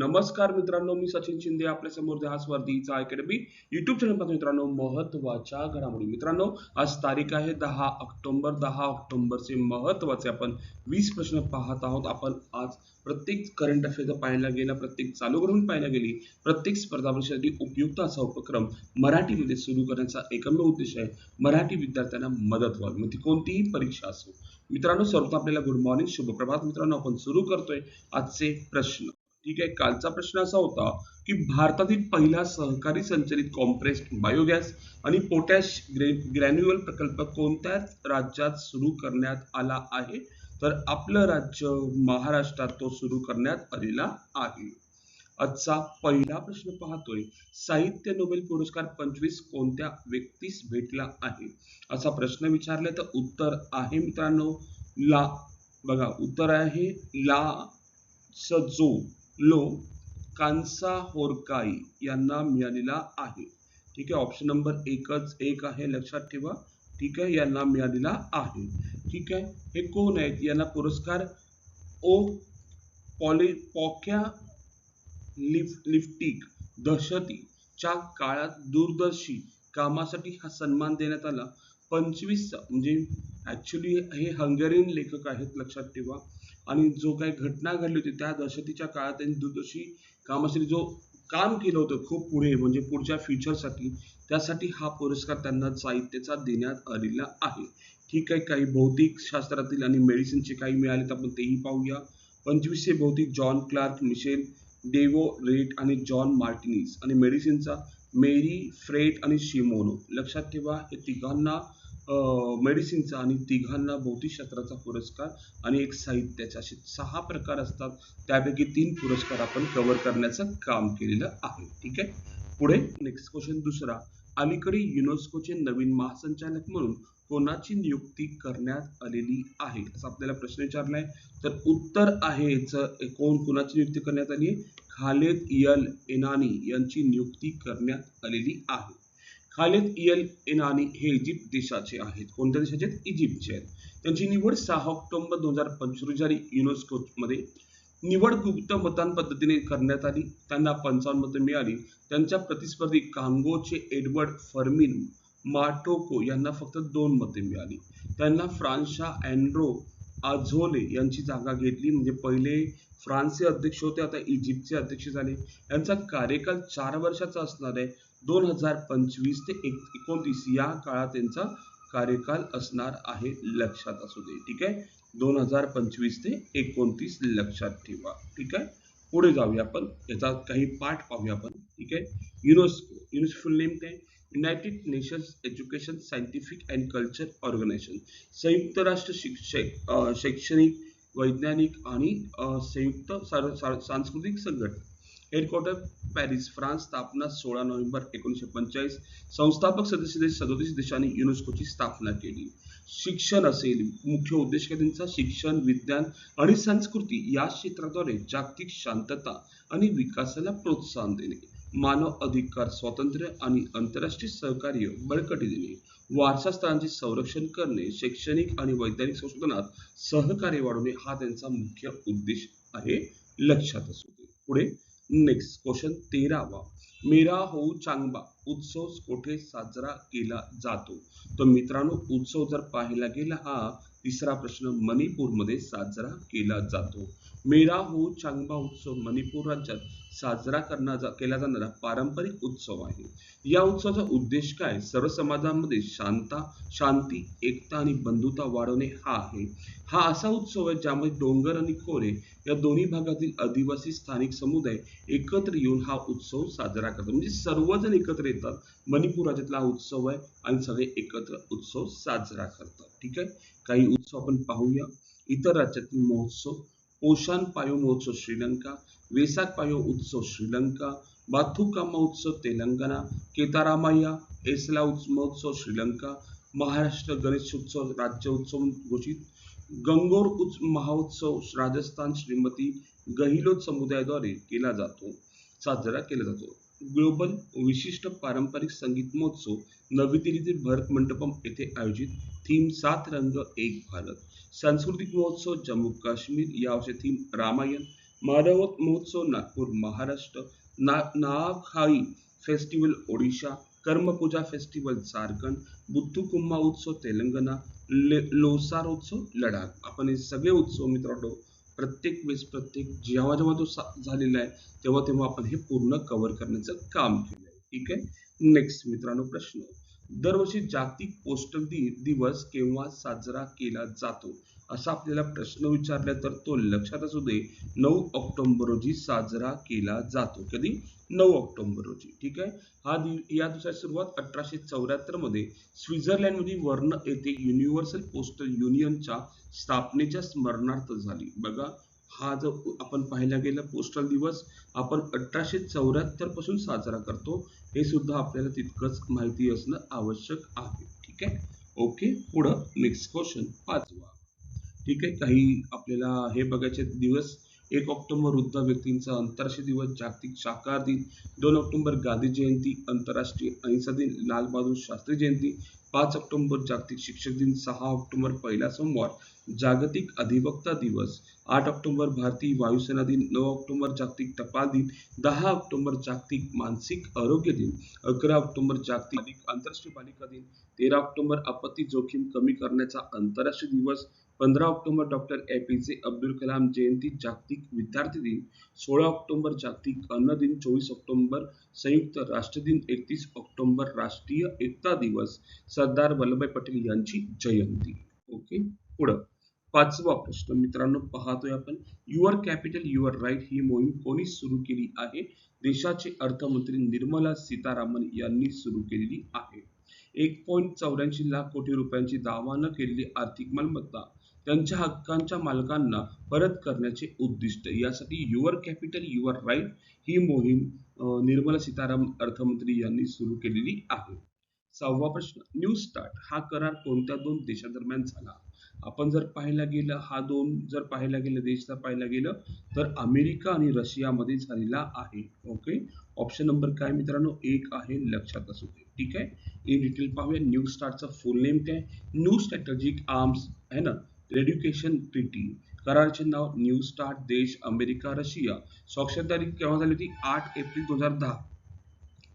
नमस्कार मित्रांनो मी सचिन शिंदे आपल्यासमोर हा स्पर्धीचा अकॅडमी युट्यूब चॅनल पाहतो मित्रांनो महत्त्वाच्या घडामोडी. मित्रांनो आज तारीख आहे दहा ऑक्टोबर. दहा ऑक्टोबरचे महत्त्वाचे आपण वीस प्रश्न पाहत आहोत. आपण आज प्रत्येक करंट अफेअर पाहायला गेला प्रत्येक चालू घडून पाहायला गेली प्रत्येक स्पर्धा परीक्षेसाठी उपयुक्त असा उपक्रम मराठीमध्ये सुरू करण्याचा एकमेव उद्देश आहे. मराठी विद्यार्थ्यांना मदत व्हावी. मग ती कोणतीही परीक्षा असो. मित्रांनो सर्वप्रथम आपल्याला गुड मॉर्निंग शुभ प्रभात मित्रांनो आपण सुरू करतोय आजचे प्रश्न. ठीक आहे कालचा प्रश्न असा होता की भारतातील पहिला सहकारी संचलित कॉम्प्रेस्ड बायोगॅस आणि पोटॅश ग्रॅन्युअल प्रकल्प कोणत्या राज्यात सुरू करण्यात आला आहे? तर आपलं राज्य महाराष्ट्रात तो सुरू करण्यात आलेला आहे. आजचा पहिला प्रश्न पाहतोय साहित्य नोबेल पुरस्कार पंचवीस कोणत्या व्यक्तीस भेटला आहे? असा प्रश्न विचारला तर उत्तर आहे मित्रांनो ला बघा उत्तर आहे ला सजो. लो कांसा होरकाई यांना मिळालेला आहे. ठीक आहे ऑप्शन नंबर एकच एक आहे लक्षात ठेवा. ठीक आहे यांना मिळालेला आहे. ठीक आहे हे कोण आहेत? यांना पुरस्कार ओ पॉली पॉक्या लिफ लिफ्टिक दहशतीच्या काळात दूरदर्शी कामासाठी हा सन्मान देण्यात आला. पंचवीस म्हणजे ऍक्च्युली हे हंगेरियन लेखक आहेत लक्षात ठेवा. आणि जो काही घटना घडली होती त्या दहशतीच्या काळात त्यांनी दुर्दशी कामासाठी जो काम केलं होतं खूप पुढे म्हणजे पुढच्या फ्युचरसाठी त्यासाठी हा पुरस्कार त्यांना साहित्याचा देण्यात आलेला आहे. ठीक आहे काही भौतिक शास्त्रातील आणि मेडिसिनचे काही मिळाले तर आपण तेही पाहूया. पंचवीसशे भौतिक John Clarke Michel Devoret आणि जॉन मार्टिनिस आणि मेडिसिनचा मेरी फ्रेट आणि शिमोनो. लक्षात ठेवा हे तिघांना मेडिसिनचा आणि तिघांना भौतिकशास्त्राचा पुरस्कार आणि एक साहित्याचा असे सहा प्रकार असतात. त्यापैकी तीन पुरस्कार आपण कव्हर करण्याचं काम केलेलं आहे. ठीक आहे? पुढे नेक्स्ट क्वेश्चन दुसरा. अलीकडे युनेस्कोचे नवीन महासंचालक म्हणून कोणाची नियुक्ती करण्यात आलेली आहे? असा आपल्याला प्रश्न विचारलाय. तर उत्तर आहे कोण कोणाची नियुक्ती करण्यात आली आहे? खालेद यल एनानी यांची नियुक्ती करण्यात आलेली आहे. खालिद इयल इनानी हे इजिप्त देशाचे आहेत. कोणत्या देशाचे आहेत? इजिप्तचे आहेत. त्यांची निवड सहा ऑक्टोबर दोन हजार पंचवीस झाली. युनेस्कोमध्ये निवड गुप्त मतदान पद्धतीने करण्यात आली. त्यांना पंचावन्न मतं मिळाली. त्यांच्या प्रतिस्पर्धी कांगोचे एडवर्ड फर्मिन माटोको यांना फक्त दोन मते मिळाली. त्यांना फ्रान्सच्या अँड्रो आझोले यांची जागा घेतली. म्हणजे पहिले फ्रान्सचे अध्यक्ष होते आता इजिप्तचे अध्यक्ष झाले. यांचा कार्यकाल चार वर्षाचा असणार आहे. दोन हजार पंचवीस ते एक एकोणतीस या काळात त्यांचा कार्यकाल असणार आहे लक्षात असू दे ठीक आहे? दोन हजार पंचवीस ते एकोणतीस लक्षात ठेवा ठीक आहे? पुढे जाऊया आपण याचा काही पाठ पाहूया आपण ठीक आहे? युनेस्को युनेस्को नेम काय? United Nations education scientific and culture organisation संयुक्त राष्ट्र शिक्षक शैक्षणिक वैज्ञानिक आणि संयुक्त सांस्कृतिक संघटना. हेडक्वार्टर पॅरिस फ्रान्स स्थापना सोळा नोव्हेंबर एकोणीसशे पंचेचाळीस. संस्थापक सदस्य देश सदोतीस देशांनी युनेस्कोची स्थापना केली. शिक्षण असेल मुख्य उद्देश त्यांचा? शिक्षण विज्ञान आणि संस्कृती या क्षेत्राद्वारे जागतिक शांतता आणि विकासाला प्रोत्साहन देणे. मानव अधिकार स्वातंत्र्य आणि आंतरराष्ट्रीय सहकार्य बळकटी देणे. वारसा स्थळांचे संरक्षण करणे. शैक्षणिक आणि वैज्ञानिक संशोधनात सहकार्य वाढवणे हा त्यांचा मुख्य उद्देश आहे लक्षात असू दे. पुढे नेक्स्ट क्वेश्चन तेरावा. मेरा हो चांगबा उत्सव कोठे साजरा केला जातो? तर मित्रांनो उत्सव जर पाहायला गेला हा तिसरा प्रश्न मणिपूरमध्ये साजरा केला जातो. मेरा हो चांगबा उत्सव मणिपूर राज्यात साजरा करण्याचा केला जाणारा पारंपरिक उत्सव आहे. या उत्सवाचा उद्देश काय? सर्व समाजामध्ये शांता शांती एकता आणि बंधुता वाढवणे हा आहे. हा असा उत्सव आहे ज्यामध्ये डोंगर आणि खोरे या दोन्ही भागातील आदिवासी स्थानिक समुदाय एकत्र येऊन हा उत्सव साजरा करतात. म्हणजे सर्वजण एकत्र येतात. मणिपूर राज्यातला हा उत्सव आहे आणि सगळे एकत्र उत्सव साजरा करतात. ठीक आहे? काही उत्सव आपण पाहूया. इतर राज्यातील महोत्सव. पोषाण पायो महोत्सव श्रीलंका. वेसाक पायो उत्सव श्रीलंका बाथुकामा उत्सव तेलंगणा केतारामाया एसला महोत्सव श्रीलंका महाराष्ट्र गणेश उत्सव राज्य उत्सव घोषित गंगोर उच्च महोत्सव राजस्थान श्रीमती गहिलोत समुदायाद्वारे केला जातो साजरा केला जातो. ग्लोबल विशिष्ट पारंपरिक संगीत महोत्सव नवी दिल्लीतील भरत मंडपम येथे आयोजित थीम सात रंग एक भारत. सांस्कृतिक महोत्सव जम्मू काश्मीर यावर्षी थीम रामायण मानवत महोत्सव नागपूर महाराष्ट्र ना फेस्टिवल ओडिशा कर्मपूजा फेस्टिवल झारखंड बुद्धकुम्मा उत्सव तेलंगणा लोसार उत्सव लडाख. आपण हे सगळे उत्सव मित्रांनो प्रत्येक वेळेस प्रत्येक जेव्हा जेव्हा तो झालेला आहे तेव्हा तेव्हा आपण हे पूर्ण कव्हर करण्याचं काम केलं आहे ठीक आहे? नेक्स्ट मित्रांनो प्रश्न. दरवर्षी जागतिक पोस्टल दि दिवस केव्हा साजरा केला जातो? असा आपल्याला प्रश्न विचारला तर तो लक्षात असू दे. नऊ ऑक्टोबर रोजी साजरा केला जातो. कधी? नऊ ऑक्टोंबर रोजी. ठीक आहे? हा दिव या दिवसाची सुरुवात अठराशे चौऱ्याहत्तरमध्ये स्वित्झर्लंडमध्ये वर्ण येथे युनिव्हर्सल पोस्टल युनियनच्या स्थापनेच्या स्मरणार्थ झाली. बघा हा जो आपण पाहायला गेला पोस्टल दिवस आपण अठराशे चौऱ्याहत्तरपासून साजरा करतो. हे सुद्धा आपल्याला तितकंच माहिती असणं आवश्यक आहे. ठीक आहे? ओके पुढं नेक्स्ट क्वेश्चन पाचवा. ठीक आहे? काही आपल्याला हे बघायचे दिवस. एक ऑक्टोंबर वृद्ध व्यक्तींचा आंतरराष्ट्रीय दिवस. जागतिक शाकाहार दिन. दोन ऑक्टोंबर गांधी जयंती आंतरराष्ट्रीय अहिंसा दिन. लालबहादूर शास्त्री जयंती. पाच ऑक्टोंबर जागतिक शिक्षक दिन. सहा ऑक्टोबर पहिला सोमवार. जागतिक अधिवक्ता दिवस. आठ ऑक्टोबर भारतीय वायुसेना दिन. नऊ ऑक्टोबर जागतिक टपाल दिन. दहा ऑक्टोबर जागतिक मानसिक आरोग्य दिन. अकरा ऑक्टोबर जागतिक आंतरराष्ट्रीय बालिका दिन. तेरा ऑक्टोबर आपत्ती जोखीम कमी करण्याचा आंतरराष्ट्रीय दिवस. पंधरा ऑक्टोबर डॉक्टर ए पी जे अब्दुल कलाम जयंती जागतिक विद्यार्थी दिन सोळा ऑक्टोबर जागतिक अन्न दिन चोवीस ऑक्टोबर संयुक्त राष्ट्र दिन एकतीस ऑक्टोबर राष्ट्रीय एकता दिवस सरदार वल्लभभाई पटेल यांची जयंती. ओके पुढं. पाचवा प्रश्न मित्रांनो पाहतोय आपण. युअर कॅपिटल युअर राईट ही मोहीम कोणी सुरू केली आहे? देशाचे अर्थमंत्री निर्मला सीतारामन यांनी सुरू केलेली आहे. एक पॉईंट चौऱ्याऐंशी लाख कोटी रुपयांची दावा न केलेली आर्थिक मालमत्ता त्यांच्या हक्कांच्या मालकांना परत करण्याचे उद्दिष्ट. यासाठी युअर कॅपिटल युअर राईट ही मोहीम निर्मला सीतारामन अर्थमंत्री यांनी सुरू केलेली आहे. सहावा प्रश्न न्यू स्टार्ट हा करार कोणत्या दोन देशांदरम्यान झाला? आपण जर पाहायला गेलं हा दोन जर पाहायला गेलं देश जर पाहायला गेलं तर अमेरिका आणि रशियामध्ये झालेला आहे. ओके ऑप्शन नंबर काय मित्रांनो? एक आहे लक्षात असू दे. ठीक आहे? इन डिटेल पाहूया. न्यू स्टार्टचं फुल नेम काय? न्यू स्ट्रॅटेजिक आर्म्स आहे ना? रेड्युकेशन ट्रिटी करारचे नाव न्यू स्टार्ट देश अमेरिका रशिया. स्वाक्षर तारीख केव्हा झाली होती? आठ एप्रिल दोन हजार दहा.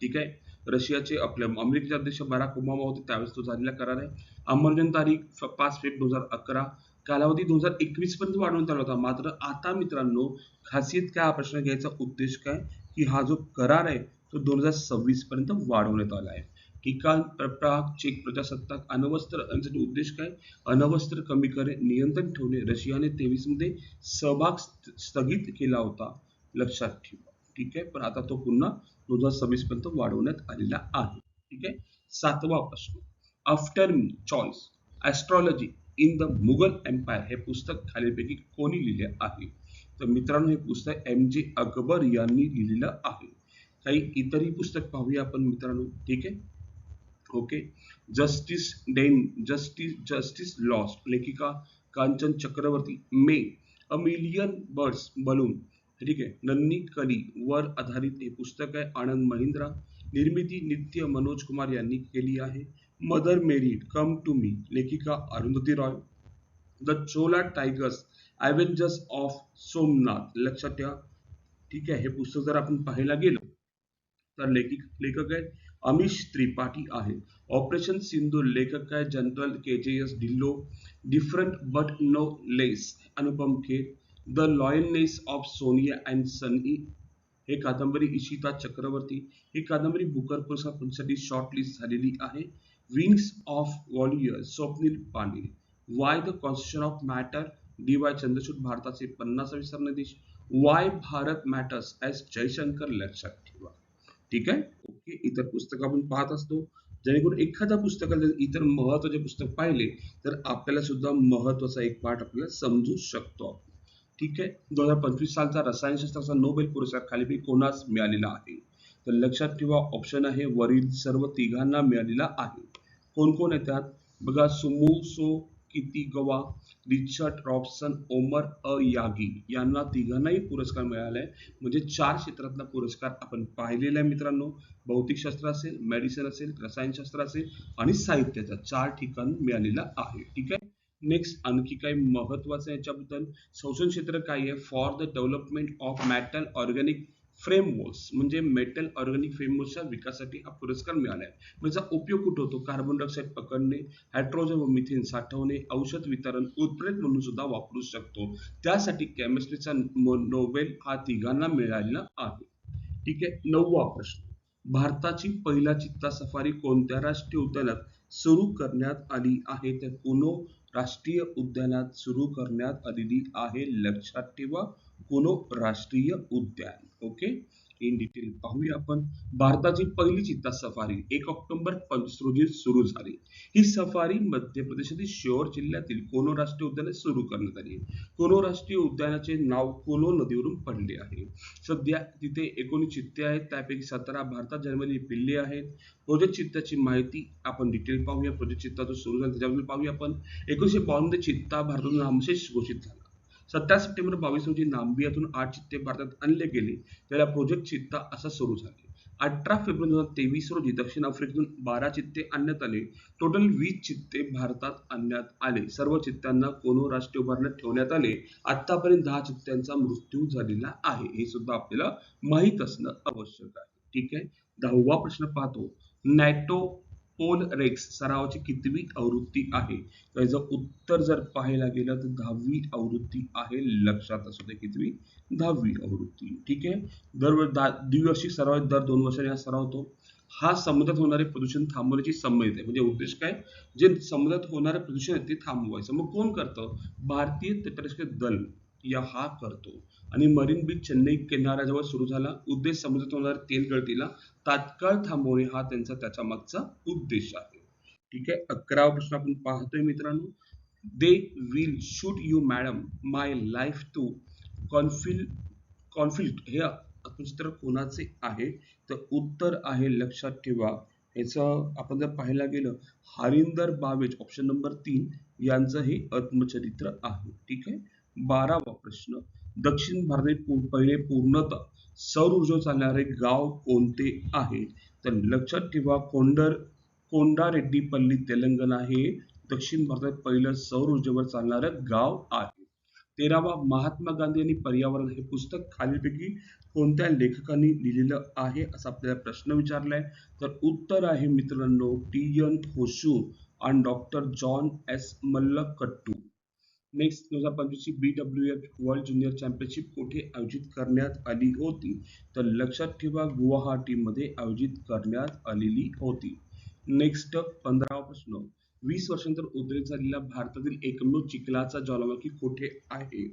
ठीक आहे? रशियाचे आपल्या अमेरिकेचे अध्यक्ष बराक ओबामा होते. त्यावेळेस तो झालेला करार आहे. अंमलबजावणी तारीख पाच फेब दोन हजार अकरा. कालावधी दोन हजार एकवीस पर्यंत वाढवण्यात आला होता. मात्र आता मित्रांनो खासियत काय हा प्रश्न घ्यायचा उद्देश काय? की हा जो करार आहे तो दोन हजार सव्वीस पर्यंत वाढवण्यात आला आहे. ठिकाण प्र- प्राग चेक प्रजासत्ताक अणवस्त्र यांसाठी उद्देश काय? अणवस्त्र कमी करणे नियंत्रण ठेवणे. रशियाने तेवीसमध्ये सहभाग स्थगित केला होता. लक्षात ठेवा. ठीक आहे? पण आता तो पुन्हा दोन हजार सव्वीस पर्यंत वाढवण्यात आलेला आहे. ठीक आहे? सातवा प्रश्न. After me choice astrology in the Mughal empire हे पुस्तक खालीलपैकी कोणी लिहिले आहे? तर मित्रांनो हे पुस्तक एम जे अकबर यांनी लिहिलेलं आहे. काही इतरही पुस्तक पाहूया आपण मित्रांनो. ठीक आहे? Okay justice then justice justice lost लेखिका Kanchan Chakraborty may a million birds balloon ठीक आहे? नन्नी कली वर आधारित हे पुस्तक आहे. आनंद महिंद्रा. निर्मिती नित्य मनोज कुमार यांनी केली आहे. Mother Mary come to me लेखिका Arundhati Roy. The Chola tigers avengers of Somnath लक्षात ठेवा. ठीक आहे? हे पुस्तक जर आपण पाहायला गेलो तर लेखिक लेखक आहेत. अमिश त्रिपाठी आहे. ऑपरेशन सिंधू लेखक आहे general K J S Dhillon different but no less Anupam Kher the loyalness of Sonia and Sunny हे कादंबरी इशिता चक्रवर्ती. ही कादंबरी बुकर पुरस्कारासाठी शॉर्ट लिस्ट झालेली आहे. Wings of warrior Swapnil Pandey. Why the constitution of matter D Y Chandrachud भारताचे पन्नासावे सरन्यायाधीश. Why Bharat matters S Jaishankar लक्षात ठेवा. ठीक आहे? ओके इतर पुस्तकं आपण पाहत असतो. जेणेकरून एखाद्या पुस्तकाला जर इतर महत्त्वाचे पुस्तक पाहिले तर आपल्याला सुद्धा महत्त्वाचा एक पाठ आपल्याला समजू शकतो. ठीक आहे? दोन हजार पंचवीस सालचा रसायनशास्त्राचा नोबेल पुरस्कार खालीपैकी कोणास मिळालेला आहे? तर लक्षात ठेवा ऑप्शन आहे वरील सर्व तिघांना मिळालेला आहे. कोण कोण येतात बघा सुमू सो गवा? Richard Robson Omar A Yaghi यांना तिघांनाही पुरस्कार मिळालाय. म्हणजे चार क्षेत्रातला पुरस्कार आपण पाहिलेला आहे मित्रांनो. भौतिकशास्त्र असेल मेडिसिन असेल रसायनशास्त्र असेल आणि साहित्याचा चार ठिकाण मिळालेला आहे. ठीक आहे? नेक्स्ट आणखी काही महत्वाचं याच्याबद्दल. संशोधन क्षेत्र काय आहे? For the development of metal organic frameworks म्हणजे मेटल ऑर्गॅनिक फ्रेमवर्क्सच्या विकासासाठी हा पुरस्कार मिळाला आहे. म्हणजे उपयोग कुठे होतो? कार्बन डायऑक्साईड पकडणे हायड्रोजन व मिथेन साठवणे औषध वितरण उत्प्रेत म्हणून सुद्धा वापरू शकतो. त्यासाठी केमिस्ट्रीचा नोबेल हा तिघांना मिळालेला आहे. ठीक आहे नववा प्रश्न. भारताची पहिला चित्ता सफारी कोणत्या राष्ट्रीय उद्यानात सुरू करण्यात आली आहे? तर कुनो राष्ट्रीय उद्यानात सुरू करण्यात आलेली आहे. लक्षात ठेवा. कोनो राष्ट्रीय उद्यान. ओके इन डिटेल पाहूया आपण. भारताची पहिली चित्ता सफारी एक ऑक्टोबर पंचवीस रोजी सुरू झाली. ही सफारी मध्य प्रदेशातील शोर जिल्ह्यातील कोनो राष्ट्रीय उद्यानात सुरू करण्यात आली. कोनो राष्ट्रीय उद्यानाचे नाव कोनो नदीवरून पडले आहे. सध्या तिथे एकोणीस चित्ते आहेत. त्यापैकी सतरा भारतात जन्मलेली पिल्ले आहेत. प्रोजेक्ट चित्ताची माहिती आपण डिटेल पाहूया. प्रोजेक्ट चित्ता जो सुरू झाला. त्याच्याबद्दल पाहूया आपण. एकोणीशे बावन्न चित्ता भारतातून नामशेष घोषित झाला. सत्तावीस सप्टेंबर बावीस रोजी नांबियातून आठ चित्ते भारतात आणले गेले. त्याला प्रोजेक्ट चित्ता असा सुरू झाले. अठरा फेब्रुवारी दोन हजार तेवीस रोजी दक्षिण आफ्रिकेतून बारा चित्ते आणण्यात आले. टोटल वीस चित्ते भारतात आणण्यात आले. सर्व चित्त्यांना कोनो राष्ट्रीय उभारण्यात ठेवण्यात आले. आतापर्यंत दहा चित्त्यांचा मृत्यू झालेला आहे. हे सुद्धा आपल्याला माहीत असणं आवश्यक आहे. ठीक आहे? दहावा प्रश्न पाहतो. नॅटो पोल रेक्स सरावाची कितवी आवृत्ती आहे? त्याचं उत्तर जर पाहायला गेलं तर दहावी आवृत्ती आहे लक्षात असू दे कितवी दहावी आवृत्ती. ठीक आहे? दर द्विवार्षिक सराव दर दोन वर्षाने हा सराव होतो. हा समुद्रात होणारे प्रदूषण थांबवण्याची संबंधित आहे. म्हणजे उद्देश काय? जे समुद्रात होणारे प्रदूषण आहे ते थांबवायचं. मग कोण करतं? भारतीय तटरक्षक दल. या हा करतो. आणि मरीन बीच चेन्नई किनाऱ्याजवळ सुरू झाला. उद्देश समुद्रात तेल गळतीला तात्काळ थांबवणे हा त्यांचा त्याच्या मागचा उद्देश आहे. ठीक आहे? अकरावा प्रश्न आपण पाहतोय मित्रांनो. They will shoot you madam my life to conflict conflict हे चित्र कोणाचे आहे? तर उत्तर आहे लक्षात ठेवा. याचं आपण जर पाहायला गेलं हरिंदर बावेज ऑप्शन नंबर तीन यांचं हे आत्मचरित्र आहे. ठीक आहे? बारावा प्रश्न. दक्षिण भारतात पहिले पूर्णतः सौर ऊर्जा चालणारे गाव कोणते आहे? तर लक्षात ठेवा कोंडर कोंडारेड्डीपल्ली तेलंगणा हे दक्षिण भारतात पहिलं सौर ऊर्जेवर चालणारं गाव आहे. तेरावा महात्मा गांधी आणि पर्यावरण हे पुस्तक खालीलपैकी कोणत्या लेखकांनी लिहिलेलं आहे असा आपल्याला प्रश्न विचारलाय. तर उत्तर आहे मित्रांनो टी. एन. होशू आणि डॉक्टर जॉन एस. मल्लकट्टू. नेक्स्ट दोन हजार पंचवीसची B W F world junior championship कुठे आयोजित करण्यात आली होती? तर लक्षात ठेवा गुवाहाटीमध्ये आयोजित करण्यात आलेली होती. नेक्स्ट पंधरावा प्रश्न. वीस वर्षांतर उद्रेक झालेला भारतातील एकमेव चिखलाचा ज्वालामुखी कुठे आहे?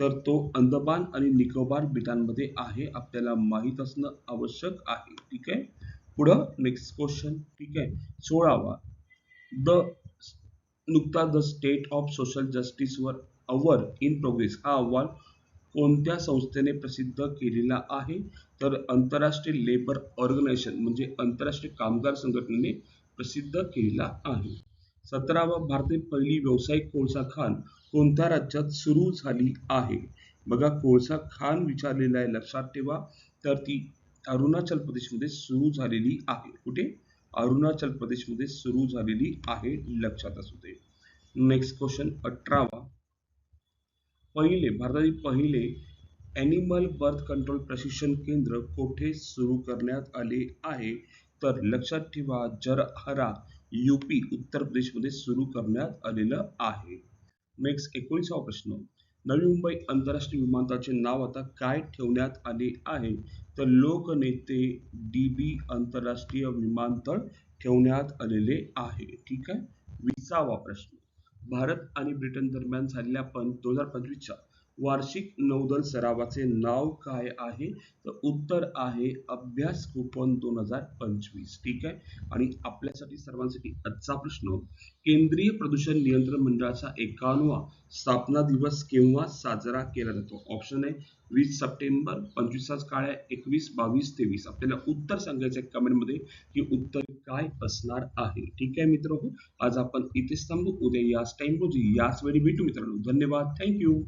तर तो अंदमान आणि निकोबार बेटांमध्ये आहे आपल्याला माहीत असणं आवश्यक आहे. ठीक आहे? पुढं नेक्स्ट क्वेश्चन ठीक आहे? सोळावा. द नुकता द स्टेट ऑफ सोशल जस्टिसवर अवर इन प्रोग्रेस हा अहवाल कोणत्या संस्थेने प्रसिद्ध केलेला आहे? तर आंतरराष्ट्रीय लेबर ऑर्गनायझेशन म्हणजे आंतरराष्ट्रीय कामगार संघटनेने प्रसिद्ध केलेला आहे. सतरावा भारतीय पहिली व्यावसायिक कोळसा खाण कोणत्या राज्यात सुरू झाली आहे? बघा कोळसा खाण विचारलेला आहे लक्षात ठेवा. तर ती अरुणाचल प्रदेशमध्ये सुरू झालेली आहे. कुठे? अरुणाचल प्रदेशमध्ये सुरू झालेली आहे लक्षात असू दे. Next question अठरावा. पहिले भारतातील पहिले ॲनिमल बर्थ कंट्रोल प्रशिक्षण केंद्र कोठे सुरू करण्यात आले आहे? तर लक्षात ठेवा जरहरा यूपी उत्तर प्रदेशमध्ये सुरू करण्यात आलेलं आहे. नेक्स्ट एकोणीसावा प्रश्न. नवी मुंबई आंतरराष्ट्रीय विमानतळाचे नाव आता काय ठेवण्यात आले आहे? तर लोकनेते डी बी आंतरराष्ट्रीय विमानतळ ठेवण्यात आलेले आहे. ठीक आहे? विसावा प्रश्न. भारत आणि ब्रिटन दरम्यान झालेल्या पण दोन हजार पंचवीसच्या वार्षिक नौदल सरावाचे नाव काय आहे? तर उत्तर आहे अभ्यास कुपन दोन हजार पंचवीस. ठीक आहे? आणि आपल्यासाठी सर्वांसाठी आजचा प्रश्न केंद्रीय प्रदूषण नियंत्रण मंडळाचा एकावन्नवा स्थापना दिवस केव्हा साजरा केला जातो? ऑप्शन आहे वीस सप्टेंबर पंचवीस काळ्या एकवीस बावीस तेवीस. आपल्याला उत्तर सांगायचं आहे कमेंटमध्ये की उत्तर काय असणार आहे. ठीक आहे मित्र आज आपण इथेच थांबू. उद्या याच टाइम रोजी याच वेळी भेटू मित्रांनो. धन्यवाद. थँक्यू